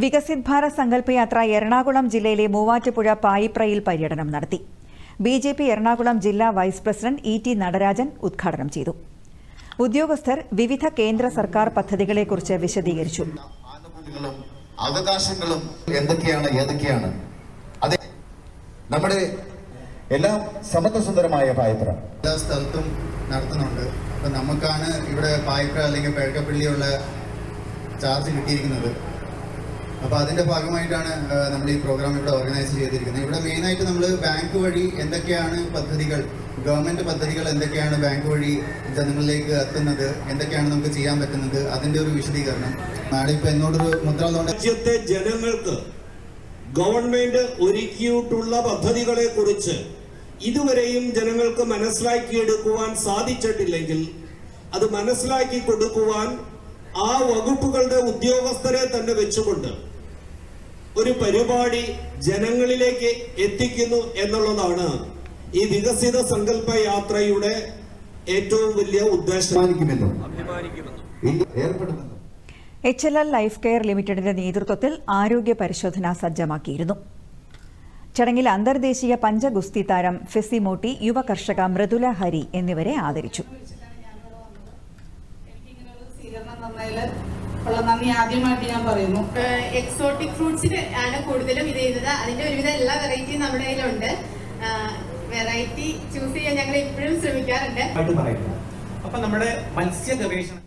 വികസിത് ഭാരത് സങ്കല്പയാത്ര എറണാകുളം ജില്ലയിലെ മൂവാറ്റുപുഴ പായിപ്രയിൽ പര്യടനം നടത്തി. ബി ജെ പി എറണാകുളം ജില്ലാ vice president E T Natarajan ഉദ്ഘാടനം ചെയ്തു. ഉദ്യോഗസ്ഥർ വിവിധ കേന്ദ്ര സർക്കാർ പദ്ധതികളെക്കുറിച്ച് വിശദീകരിച്ചു. ആനുകൂല്യങ്ങളും അവകാശങ്ങളും എന്തൊക്കെയാണ് ഏതൊക്കെയാണ്? അതെ നമ്മുടെ എല്ലാം സമത്വസുന്ദരമായ പായപ്ര. എല്ലാ സ്ഥലത്തും നടത്തുന്നുണ്ട്. അപ്പം നമുക്കാണ് ഇവിടെ പായപ്ര അല്ലെങ്കിൽ പേഴക്കപ്പള്ളിയുള്ള ചാർജ് കിട്ടിയിരിക്കുന്നത്. അപ്പോൾ അതിന്റെ ഭാഗമായിട്ടാണ് നമ്മൾ ഈ പ്രോഗ്രാം ഇവിടെ ഓർഗനൈസ് ചെയ്തിരിക്കുന്നത്. ഇവിടെ മെയിനായിട്ട് നമ്മൾ ബാങ്ക് വഴി എന്തൊക്കെയാണ് പദ്ധതികൾ ഗവൺമെന്റ് പദ്ധതികൾ എന്തൊക്കെയാണ് ബാങ്ക് വഴി ജനങ്ങളിലേക്ക് എത്തുന്നത് എന്തൊക്കെയാണ് നമുക്ക് ചെയ്യാൻ പറ്റുന്നത് അതിന്റെ ഒരു വിശദീകരണം. മാഡം ഇപ്പോൾ എന്നോടൊരു മുദ്ര രാജ്യത്തെ ജനങ്ങൾക്ക് ഗവൺമെന്റ് ഒരുക്കിയിട്ടുള്ള പദ്ധതികളെ കുറിച്ച് ഇതുവരെയും ജനങ്ങൾക്ക് മനസ്സിലാക്കിയെടുക്കുവാൻ സാധിച്ചിട്ടില്ലെങ്കിൽ അത് മനസ്സിലാക്കി കൊടുക്കുവാൻ ആ വകുപ്പുകളുടെ ഉദ്യോഗസ്ഥരെ തന്നെ വെച്ചുകൊണ്ട് ഒരു പരിപാടി ജനങ്ങളിലേക്ക് എത്തിക്കുന്നു എന്നുള്ളതാണ് ഈ വികസിത സങ്കല്പ യാത്രയുടെ ഏറ്റവും വലിയ ഉദ്ദേശം. H L L life care ലിമിറ്റഡിന്റെ നേതൃത്വത്തിൽ ആരോഗ്യ പരിശോധന സജ്ജമാക്കിയിരുന്നു. ചടങ്ങിൽ അന്തർദേശീയ പഞ്ചഗുസ്തി താരം ഫെസിമോട്ടി യുവകർഷക യുവ കർഷക മൃദുല ഹരി എന്നിവരെ ആദരിച്ചു. ഉള്ള. നന്ദി ആദ്യമായിട്ട് ഞാൻ പറയുന്നു. എക്സോട്ടിക് ഫ്രൂട്ട്സിന് ആണ് കൂടുതലും ഇത് ചെയ്തത്. അതിന്റെ ഒരുവിധ എല്ലാ വെറൈറ്റിയും നമ്മുടെ കയ്യിലുണ്ട്. വെറൈറ്റി ചൂസ് ചെയ്യാൻ ഞങ്ങൾ ഇപ്പോഴും ശ്രമിക്കാറുണ്ട്. അപ്പൊ നമ്മുടെ മത്സ്യ ഗവേഷണ